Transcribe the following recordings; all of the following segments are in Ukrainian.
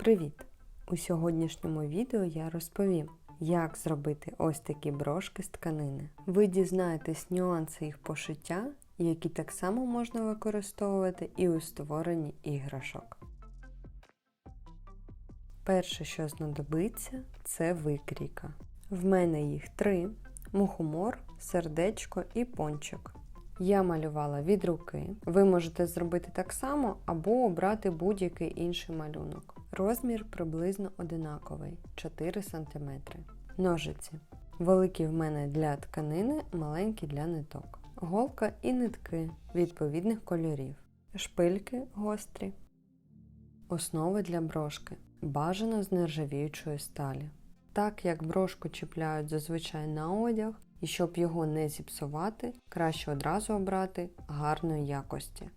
Привіт! У сьогоднішньому відео я розповім, як зробити ось такі брошки з тканини. Ви дізнаєтесь нюанси їх пошиття, які так само можна використовувати і у створенні іграшок. Перше, що знадобиться, це викрійка. В мене їх три: мухомор, сердечко і пончик. Я малювала від руки. Ви можете зробити так само або обрати будь-який інший малюнок. Розмір приблизно одинаковий 4 см. Ножиці. Великі в мене для тканини, маленькі для ниток. Голка і нитки відповідних кольорів. Шпильки гострі. Основи для брошки. Бажано з нержавіючої сталі. Так як брошку чіпляють зазвичай на одяг, і щоб його не зіпсувати, краще одразу обрати гарної якості.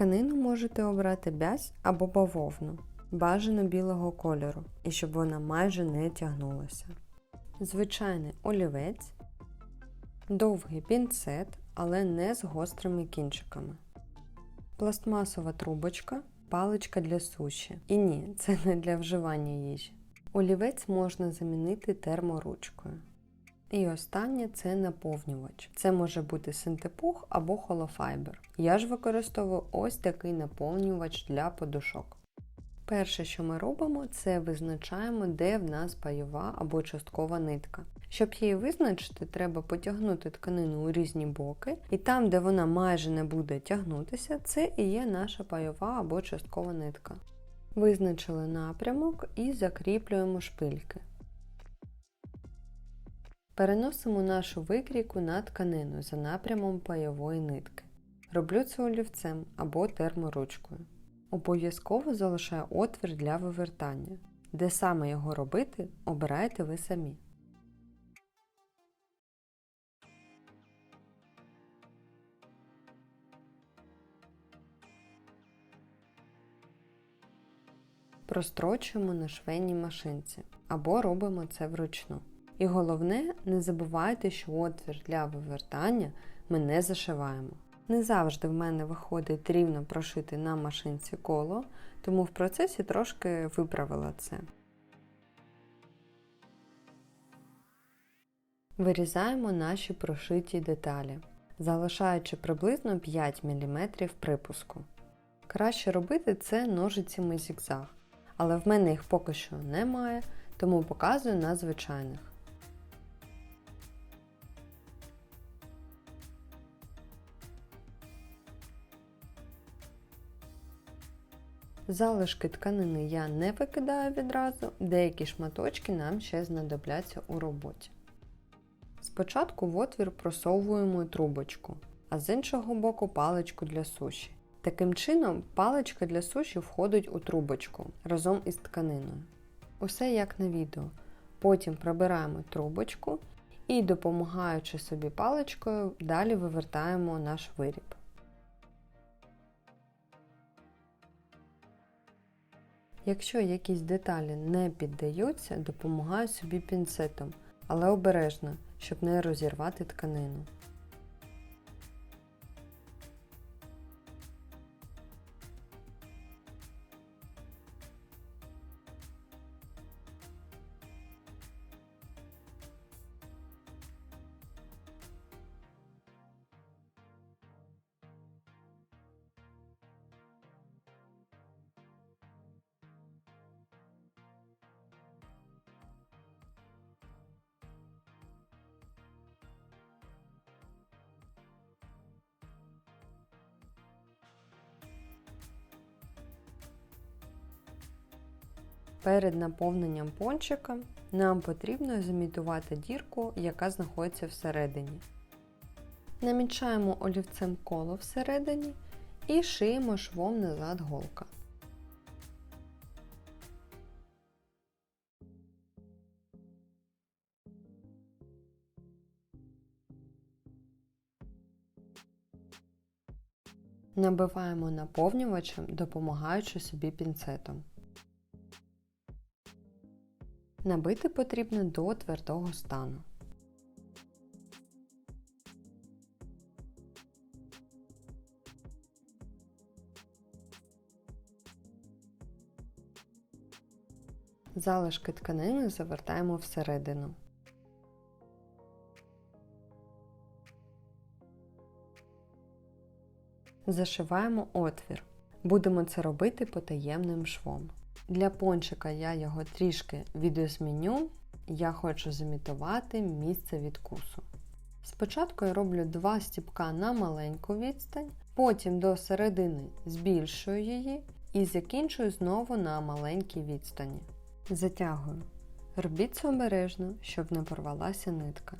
Тканину можете обрати бязь або бавовну, бажано білого кольору, і щоб вона майже не тягнулася. Звичайний олівець, довгий пінцет, але не з гострими кінчиками, пластмасова трубочка, паличка для суші. І ні, це не для вживання їжі. Олівець можна замінити терморучкою. І останнє це наповнювач. Це може бути синтепух або холофайбер. Я ж використовую ось такий наповнювач для подушок. Перше, що ми робимо, це визначаємо, де в нас пайова або часткова нитка. Щоб її визначити, треба потягнути тканину у різні боки, і там, де вона майже не буде тягнутися, це і є наша пайова або часткова нитка. Визначили напрямок і закріплюємо шпильки. Переносимо нашу викрійку на тканину за напрямом пайової нитки. Роблю це олівцем або терморучкою. Обов'язково залишаю отвір для вивертання. Де саме його робити, обирайте ви самі. Прострочуємо на швейній машинці або робимо це вручну. І головне, не забувайте, що отвір для вивертання ми не зашиваємо. Не завжди в мене виходить рівно прошити на машинці коло, тому в процесі трошки виправила це. Вирізаємо наші прошиті деталі, залишаючи приблизно 5 мм припуску. Краще робити це ножицями зігзаг, але в мене їх поки що немає, тому показую на звичайних. Залишки тканини я не викидаю відразу, деякі шматочки нам ще знадобляться у роботі. Спочатку в отвір просовуємо трубочку, а з іншого боку паличку для суші. Таким чином, паличка для суші входить у трубочку разом із тканиною. Усе як на відео. Потім прибираємо трубочку і, допомагаючи собі паличкою, далі вивертаємо наш виріб. Якщо якісь деталі не піддаються, допомагаю собі пінцетом, але обережно, щоб не розірвати тканину. Перед наповненням пончика нам потрібно зімітувати дірку, яка знаходиться всередині. Намічаємо олівцем коло всередині і шиємо швом назад голка. Набиваємо наповнювачем, допомагаючи собі пінцетом. Набити потрібно до твердого стану. Залишки тканини завертаємо всередину. Зашиваємо отвір. Будемо це робити потаємним швом. Для пончика я його трішки відозміню, я хочу зімітувати місце відкусу. Спочатку я роблю два стіпка на маленьку відстань, потім до середини збільшую її і закінчую знову на маленькій відстані. Затягую. Робіть це обережно, щоб не порвалася нитка.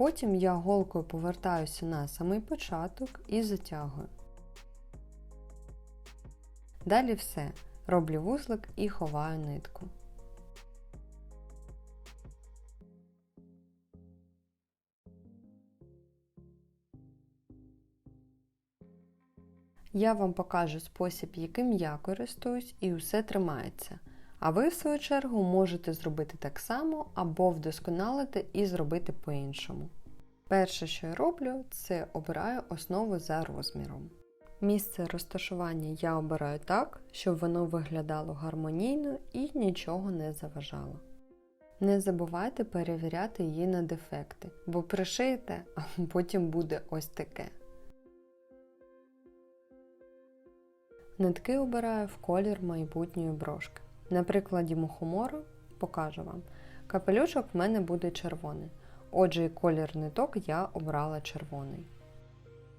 Потім я голкою повертаюся на самий початок і затягую. Далі все. Роблю вузлик і ховаю нитку. Я вам покажу спосіб, яким я користуюсь, і усе тримається. А ви, в свою чергу, можете зробити так само або вдосконалити і зробити по-іншому. Перше, що я роблю, це обираю основу за розміром. Місце розташування я обираю так, щоб воно виглядало гармонійно і нічого не заважало. Не забувайте перевіряти її на дефекти, бо пришиєте, а потім буде ось таке. Нитки обираю в колір майбутньої брошки. На прикладі мухомору покажу вам. Капелюшок в мене буде червоний. Отже, і колір ниток я обрала червоний.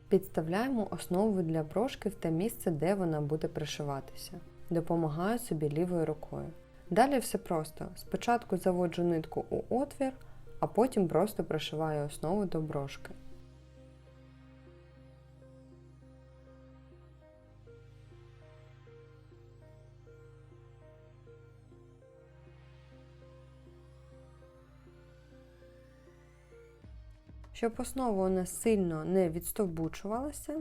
Підставляємо основу для брошки в те місце, де вона буде пришиватися. Допомагаю собі лівою рукою. Далі все просто. Спочатку заводжу нитку у отвір, а потім просто пришиваю основу до брошки. Щоб основа нас сильно не відстовбучувалася,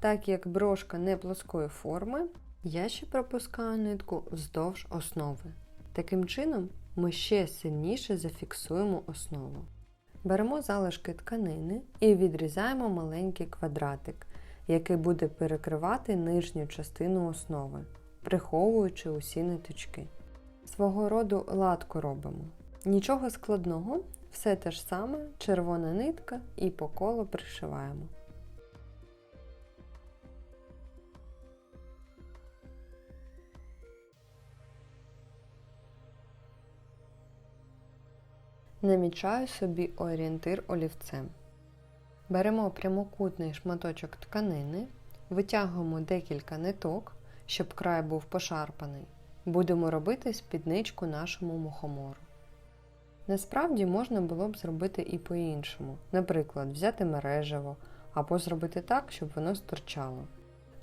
так як брошка не плоскої форми, я ще пропускаю нитку вздовж основи. Таким чином, ми ще сильніше зафіксуємо основу. Беремо залишки тканини і відрізаємо маленький квадратик, який буде перекривати нижню частину основи, приховуючи усі ниточки. Свого роду латку робимо. Нічого складного, все те ж саме, червона нитка і по колу пришиваємо. Намічаю собі орієнтир олівцем. Беремо прямокутний шматочок тканини, витягуємо декілька ниток, щоб край був пошарпаний. Будемо робити спідничку нашому мухомору. Насправді можна було б зробити і по-іншому, наприклад, взяти мережево або зробити так, щоб воно стирчало.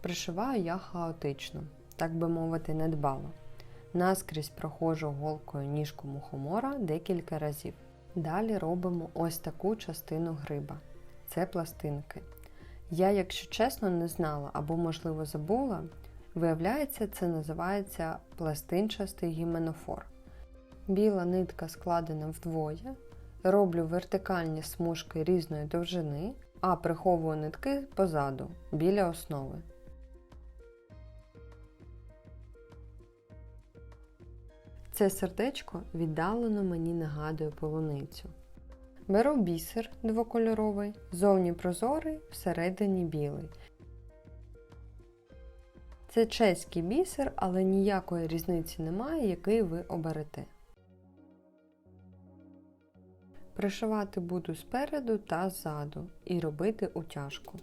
Пришиваю я хаотично, так би мовити, недбало. Наскрізь проходжу голкою ніжку мухомора декілька разів. Далі робимо ось таку частину гриба. Це пластинки. Я, якщо чесно, не знала або, можливо, забула, виявляється, це називається пластинчастий гіменофор. Біла нитка складена вдвоє. Роблю вертикальні смужки різної довжини, а приховую нитки позаду, біля основи. Це сердечко віддалено мені нагадує полуницю. Беру бісер двокольоровий, зовні прозорий, всередині білий. Це чеський бісер, але ніякої різниці немає, який ви оберете. Пришивати буду спереду та ззаду і робити утяжку.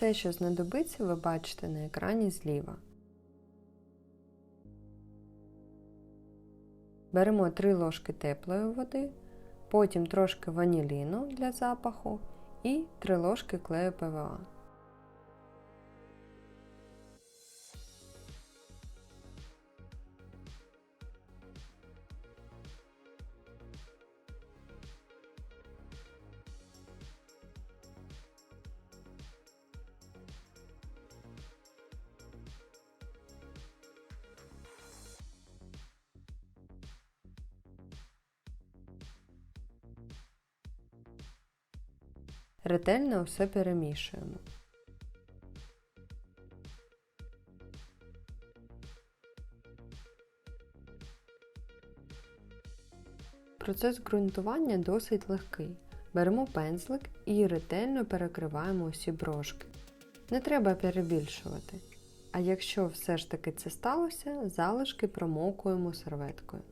Все, що знадобиться, ви бачите на екрані зліва. Беремо 3 ложки теплої води, потім трошки ваніліну для запаху і 3 ложки клею ПВА. Ретельно все перемішуємо. Процес ґрунтування досить легкий. Беремо пензлик і ретельно перекриваємо усі брошки. Не треба перебільшувати. А якщо все ж таки це сталося, залишки промокуємо серветкою.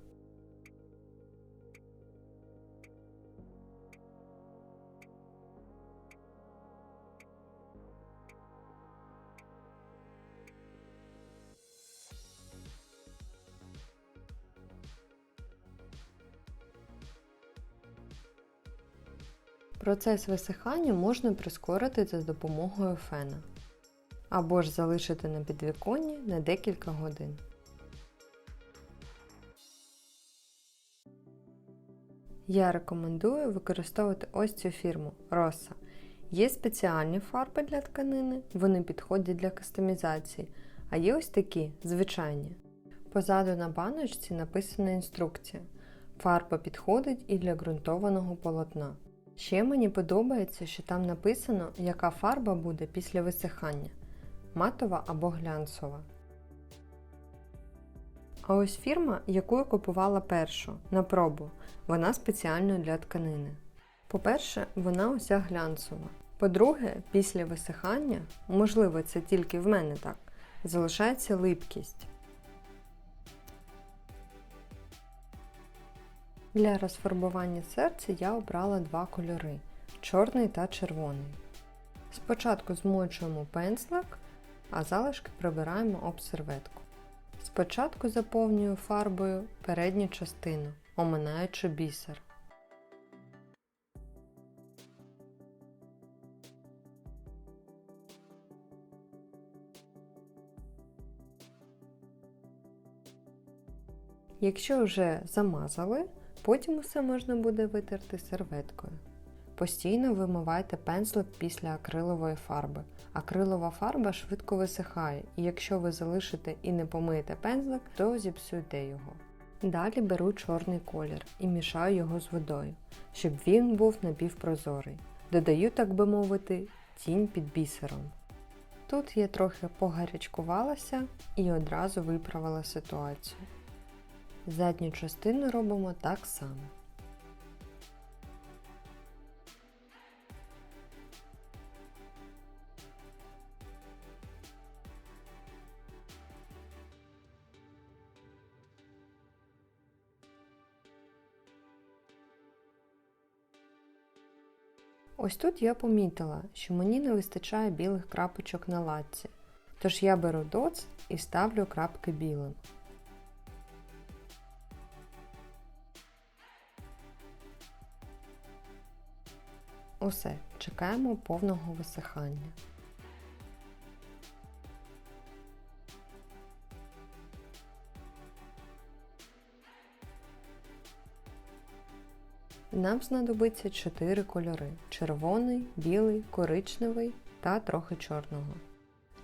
Процес висихання можна прискорити за допомогою фена або ж залишити на підвіконні на декілька годин. Я рекомендую використовувати ось цю фірму Rosa. Є спеціальні фарби для тканини, вони підходять для кастомізації, а є ось такі звичайні. Позаду на баночці написана інструкція. Фарба підходить і для ґрунтованого полотна. Ще мені подобається, що там написано, яка фарба буде після висихання матова або глянцева. А ось фірма, яку я купувала першу на пробу, вона спеціально для тканини. По-перше, вона уся глянцева. По-друге, після висихання, можливо, це тільки в мене так, залишається липкість. Для розфарбування серця я обрала два кольори чорний та червоний. Спочатку змочуємо пензлик, а залишки прибираємо об серветку. Спочатку заповнюю фарбою передню частину, оминаючи бісер. Якщо вже замазали, потім усе можна буде витерти серветкою. Постійно вимивайте пензлик після акрилової фарби. Акрилова фарба швидко висихає, і якщо ви залишите і не помиєте пензлик, то зіпсуєте його. Далі беру чорний колір і мішаю його з водою, щоб він був напівпрозорий. Додаю, так би мовити, тінь під бісером. Тут я трохи погарячкувалася і одразу виправила ситуацію. Задню частину робимо так само. Ось тут я помітила, що мені не вистачає білих крапочок на латці, тож я беру доц і ставлю крапки білим. Усе, чекаємо повного висихання. Нам знадобиться 4 кольори червоний, білий, коричневий та трохи чорного.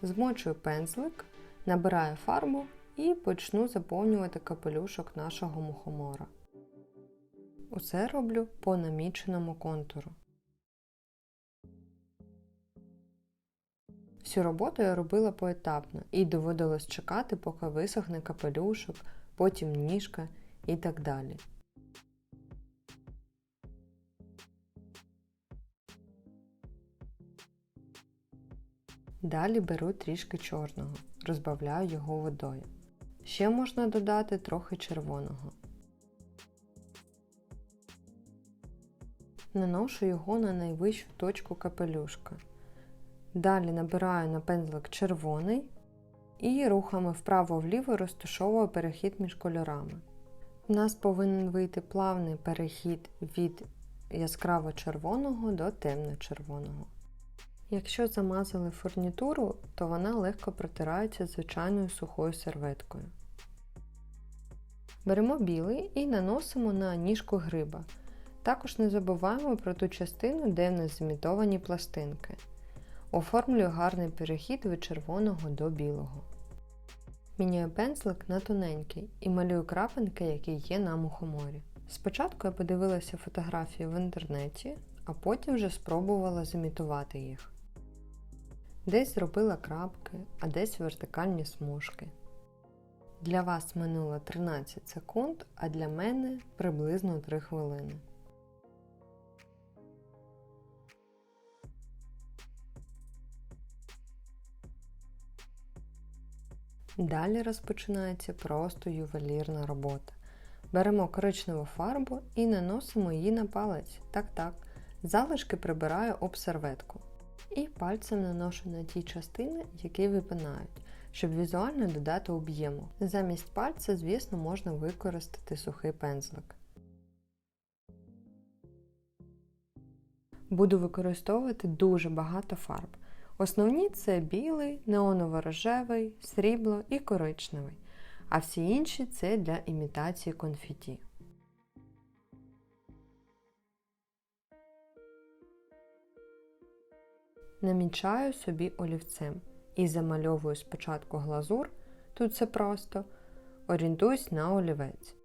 Змочую пензлик, набираю фарбу і почну заповнювати капелюшок нашого мухомора. Усе роблю по наміченому контуру. Всю роботу я робила поетапно і доводилось чекати, поки висохне капелюшок, потім ніжка і так далі. Далі беру трішки чорного, розбавляю його водою. Ще можна додати трохи червоного. Наношу його на найвищу точку капелюшка. Далі набираю на пензлик червоний і рухами вправо-вліво розташовую перехід між кольорами. У нас повинен вийти плавний перехід від яскраво червоного до темно-червоного. Якщо замазали фурнітуру, то вона легко протирається звичайною сухою серветкою. Беремо білий і наносимо на ніжку гриба. Також не забуваємо про ту частину, де в нас зімітовані пластинки. Оформлюю гарний перехід від червоного до білого. Міняю пензлик на тоненький і малюю крапинки, які є на мухоморі. Спочатку я подивилася фотографії в інтернеті, а потім вже спробувала зімітувати їх. Десь зробила крапки, а десь вертикальні смужки. Для вас минуло 13 секунд, а для мене приблизно 3 хвилини. Далі розпочинається просто ювелірна робота. Беремо коричневу фарбу і наносимо її на палець. Так-так, залишки прибираю об серветку. І пальцем наношу на ті частини, які випинають, щоб візуально додати об'єму. Замість пальця, звісно, можна використати сухий пензлик. Буду використовувати дуже багато фарб. Основні це білий, неоново-рожевий, срібло і коричневий, а всі інші це для імітації конфеті. Намічаю собі олівцем і замальовую спочатку глазур, тут все просто, орієнтуюсь на олівець.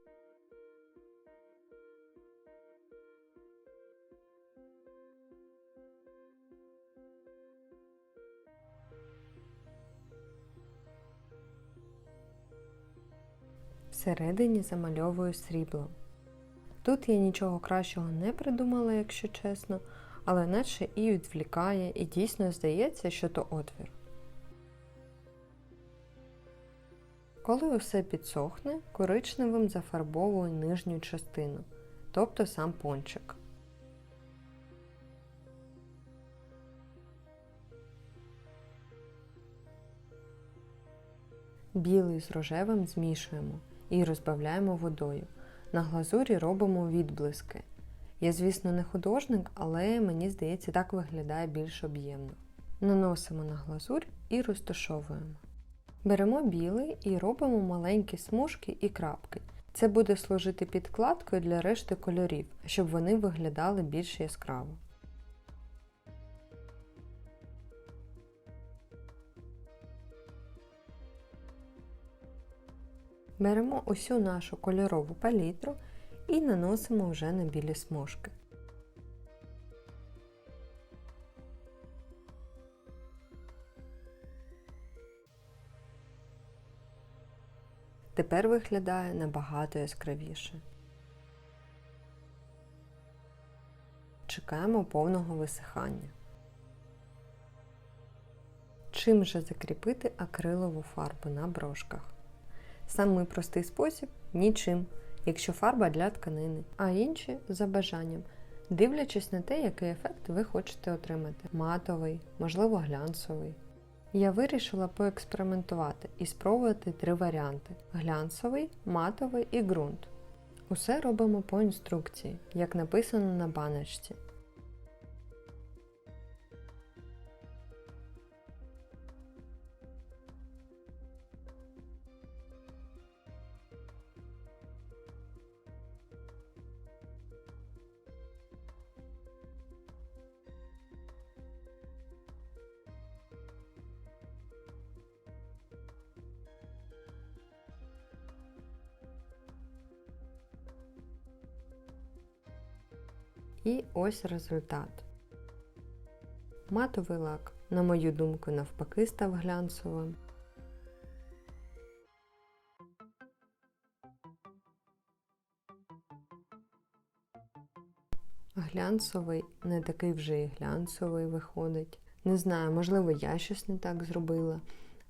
Всередині замальовую сріблом. Тут я нічого кращого не придумала, якщо чесно, але наче і відвлікає, і дійсно здається, що то отвір. Коли усе підсохне, коричневим зафарбовую нижню частину, тобто сам пончик. Білий з рожевим змішуємо і розбавляємо водою. На глазурі робимо відблиски. Я, звісно, не художник, але мені здається, так виглядає більш об'ємно. Наносимо на глазурь і розташовуємо. Беремо білий і робимо маленькі смужки і крапки. Це буде служити підкладкою для решти кольорів, щоб вони виглядали більш яскраво. Беремо усю нашу кольорову палітру і наносимо вже на білі смужки. Тепер виглядає набагато яскравіше. Чекаємо повного висихання. Чим же закріпити акрилову фарбу на брошках? Самий простий спосіб нічим, якщо фарба для тканини, а інші за бажанням, дивлячись на те, який ефект ви хочете отримати матовий, можливо, глянцевий. Я вирішила поекспериментувати і спробувати три варіанти: глянцевий, матовий і ґрунт. Усе робимо по інструкції, як написано на баночці. І ось результат. Матовий лак, на мою думку, навпаки, став глянцевим. Глянцевий не такий вже і глянцевий виходить. Не знаю, можливо, я щось не так зробила.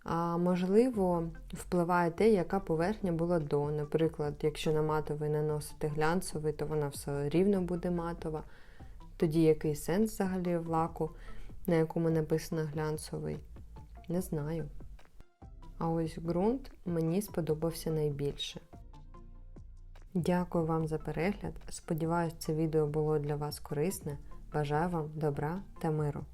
А можливо, впливає те, яка поверхня була до. Наприклад, якщо на матовий наносити глянцевий, то вона все рівно буде матова. Тоді який сенс взагалі в лаку? на якому написано глянцевий? Не знаю. А ось ґрунт мені сподобався найбільше. Дякую вам за перегляд. Сподіваюсь, це відео було для вас корисне. Бажаю вам добра та миру!